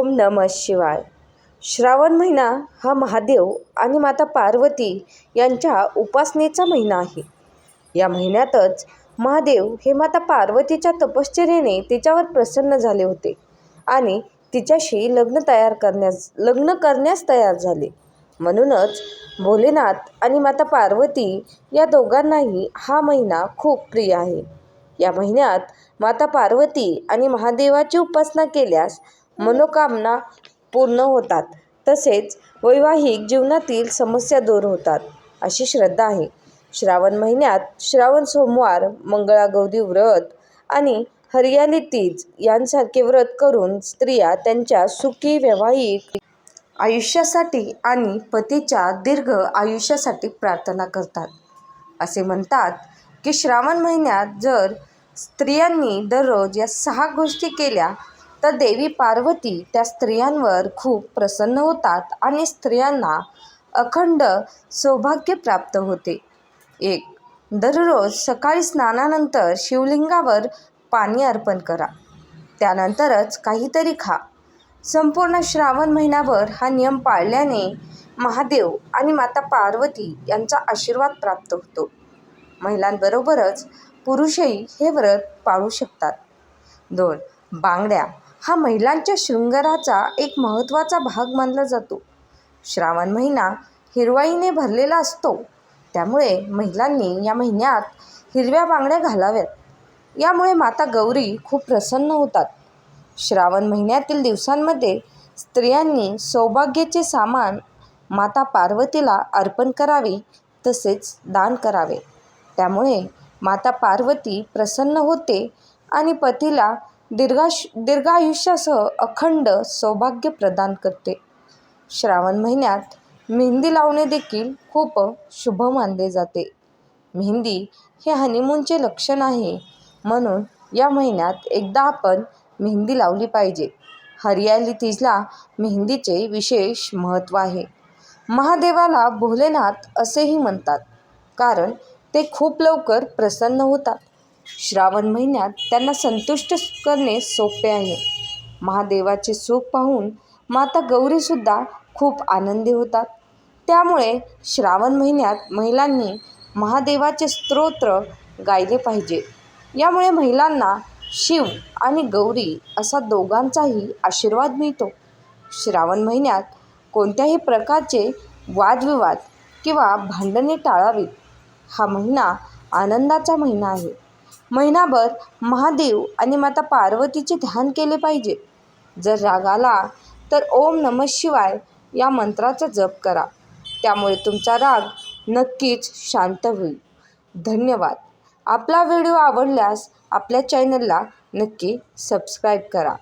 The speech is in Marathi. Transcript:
ओम नम शिवाय. श्रावण महिना हा महादेव आणि माता पार्वती यांच्या उपासनेचा महिना आहे. या महिन्यातच महादेव हे माता पार्वतीच्या तपश्चर्येने तिच्यावर प्रसन्न झाले होते आणि तिच्याशी लग्न तयार करण्यास लग्न करण्यास तयार झाले. म्हणूनच भोलेनाथ आणि माता पार्वती या दोघांनाही हा महिना खूप प्रिय आहे. या महिन्यात माता पार्वती आणि महादेवाची उपासना केल्यास मनोकामना पूर्ण होतात. तसेच वैवाहिक जीवनातील समस्या दूर होतात अशी श्रद्धा आहे. श्रावण महिन्यात श्रावण सोमवार मंगळागौरी व्रत आणि हरियाली तीज यांसारखे व्रत करून स्त्रिया त्यांच्या सुखी वैवाहिक आयुष्यासाठी आणि पतीच्या दीर्घ आयुष्यासाठी प्रार्थना करतात. असे म्हणतात की श्रावण महिन्यात जर स्त्रियांनी दररोज या सहा गोष्टी केल्या तर देवी पार्वती त्या स्त्रियांवर खूप प्रसन्न होतात आणि स्त्रियांना अखंड सौभाग्य प्राप्त होते. एक दररोज सकाळी स्नानानंतर शिवलिंगावर पाणी अर्पण करा. त्यानंतरच काहीतरी खा. संपूर्ण श्रावण महिनाभर हा नियम पाळल्याने महादेव आणि माता पार्वती यांचा आशीर्वाद प्राप्त होतो. महिलांबरोबरच पुरुषही हे व्रत पाळू शकतात. दोन बांगड्या. हा महिलांच्या शृंगाराचा एक महत्त्वाचा भाग मानला जातो. श्रावण महिना हिरवाईने भरलेला असतो. त्यामुळे महिलांनी या महिन्यात हिरव्या बांगड्या घालाव्यात. यामुळे माता गौरी खूप प्रसन्न होतात. श्रावण महिन्यातील दिवसांमध्ये स्त्रियांनी सौभाग्याचे सामान माता पार्वतीला अर्पण करावे तसेच दान करावे. त्यामुळे माता पार्वती प्रसन्न होते आणि पतीला दीर्घाश दीर्घायुष्यासह अखंड सौभाग्य प्रदान करते. श्रावण महिन्यात मेहंदी लावणे देखील खूप शुभ मानले जाते. मेहंदी हे हनीमूनचे लक्षण आहे. म्हणून या महिन्यात एकदा आपण मेहंदी लावली पाहिजे. हरियाली तीजला मेहंदीचे विशेष महत्त्व आहे. महादेवाला भोलेनाथ असेही म्हणतात. कारण ते खूप लवकर प्रसन्न होतात. श्रावण महिन्यात त्यांना संतुष्ट करणे सोपे आहे. महादेवाचे सुख पाहून माता गौरीसुद्धा खूप आनंदी होतात. त्यामुळे श्रावण महिन्यात महिलांनी महादेवाचे स्तोत्र गायले पाहिजे. यामुळे महिलांना शिव आणि गौरी असा दोघांचाही आशीर्वाद मिळतो. श्रावण महिन्यात कोणत्याही प्रकारचे वादविवाद किंवा भांडणे टाळावीत. हा महिना आनंदाचा महिना आहे. महिनाभर महादेव आणि माता पार्वतीचे ध्यान केले पाहिजे. जर राग आला तर ओम नम शिवाय या मंत्राचा जप करा. त्यामुळे तुमचा राग नक्कीच शांत होईल. धन्यवाद. आपला व्हिडिओ आवडल्यास आपल्या चॅनलला नक्की सबस्क्राईब करा.